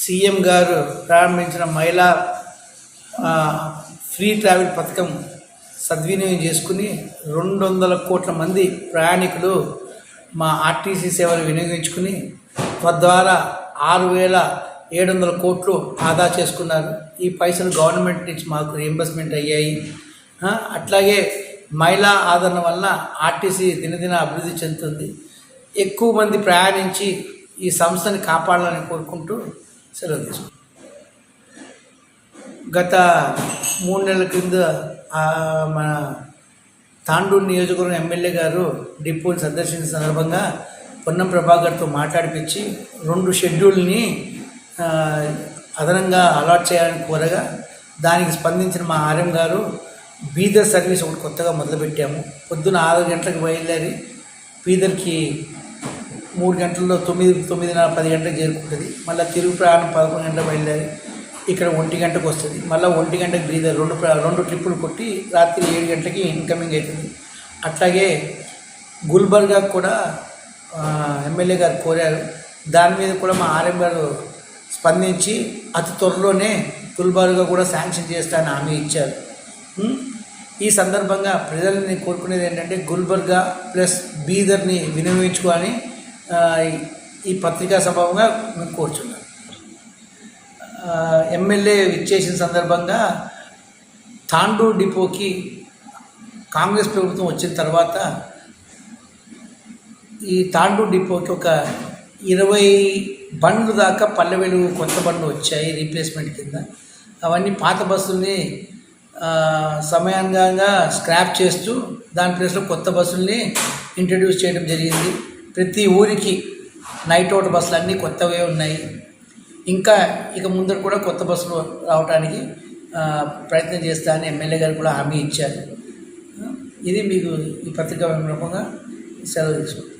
CM గారు ప్రారంభించిన మహిళా ఫ్రీ ట్రావెల్ పథకం సద్వినియోగం చేసుకుని రెండు వందల కోట్ల మంది ప్రయాణికులు మా ఆర్టీసీ సేవలు వినియోగించుకుని తద్వారా ఆరు వేల ఏడు వందల కోట్లు ఆదా చేసుకున్నారు. ఈ పైసలు గవర్నమెంట్ నుంచి మాకు రియంబర్స్మెంట్ అయ్యాయి. అట్లాగే మహిళా ఆదరణ వలన ఆర్టీసీ దినదిన అభివృద్ధి చెందుతుంది. ఎక్కువ మంది ప్రయాణించి ఈ సంస్థని కాపాడాలని కోరుకుంటూ సెలవు తీసుకుంటాం గత మూడు నెలల క్రింద మన తాండూరు నియోజకవర్గం ఎమ్మెల్యే గారు డిపోని సందర్శించిన సందర్భంగా పొన్నం ప్రభాకర్తో మాట్లాడిపించి రెండు షెడ్యూల్ని అదనంగా అలాట్ చేయాలని కోరగా దానికి స్పందించిన మా ఆర్ఎం గారు బీదర్ సర్వీస్ ఒకటి కొత్తగా మొదలుపెట్టాము. పొద్దున ఆరు గంటలకు బయలుదేరి బీదర్కి మూడు గంటల్లో తొమ్మిది తొమ్మిదిన్నర పది గంటలకు చేరుకుంటుంది. మళ్ళీ తిరుగు ప్రయాణం పదకొండు గంటలకు బయలుదేరి ఇక్కడ ఒంటి గంటకు వస్తుంది. మళ్ళీ ఒంటి గంటకు బ్రీదర్ రెండు రెండు ట్రిప్పులు కొట్టి రాత్రి ఏడు గంటలకి ఇన్కమింగ్ అవుతుంది అట్లాగే గుల్బర్గా కూడా ఎమ్మెల్యే గారు కోరారు. దాని మీద కూడా మా ఆర్ఎం గారు స్పందించి అతి త్వరలోనే గుల్బర్గా కూడా శాంక్షన్ చేస్తానని హామీ ఇచ్చారు. ఈ సందర్భంగా ప్రజల్ని కోరుకునేది ఏంటంటే గుల్బర్గా ప్లస్ బీదర్ని వినియోగించుకొని ఈ- పత్రికా సభంగా మేము కోరుచున్నాం. ఎమ్మెల్యే ఇచ్చేసిన సందర్భంగా తాండూ డిపోకి కాంగ్రెస్ ప్రభుత్వం వచ్చిన తర్వాత ఈ తాండూ డిపోకి ఒక ఇరవై బండ్లు దాకా పల్లె వెలుగు కొత్త బండ్లు వచ్చాయి రీప్లేస్మెంట్ కింద. అవన్నీ పాత బస్సుల్ని ఆ, స్క్రాప్ చేస్తూ దాని ప్లేస్లో కొత్త బస్సుల్ని ఇంట్రడ్యూస్ చేయడం జరిగింది. ప్రతి ఊరికి నైట్ అవుట్ బస్సులు అన్నీ కొత్తవే ఉన్నాయి. ఇంకా ఇక ముందర కూడా కొత్త బస్సులు రావడానికి ప్రయత్నం చేస్తా అని ఎమ్మెల్యే గారు కూడా హామీ ఇచ్చారు. ఇది మీకు ఈ పత్రికా రూపంగా సెలవు తీసుకుంటాం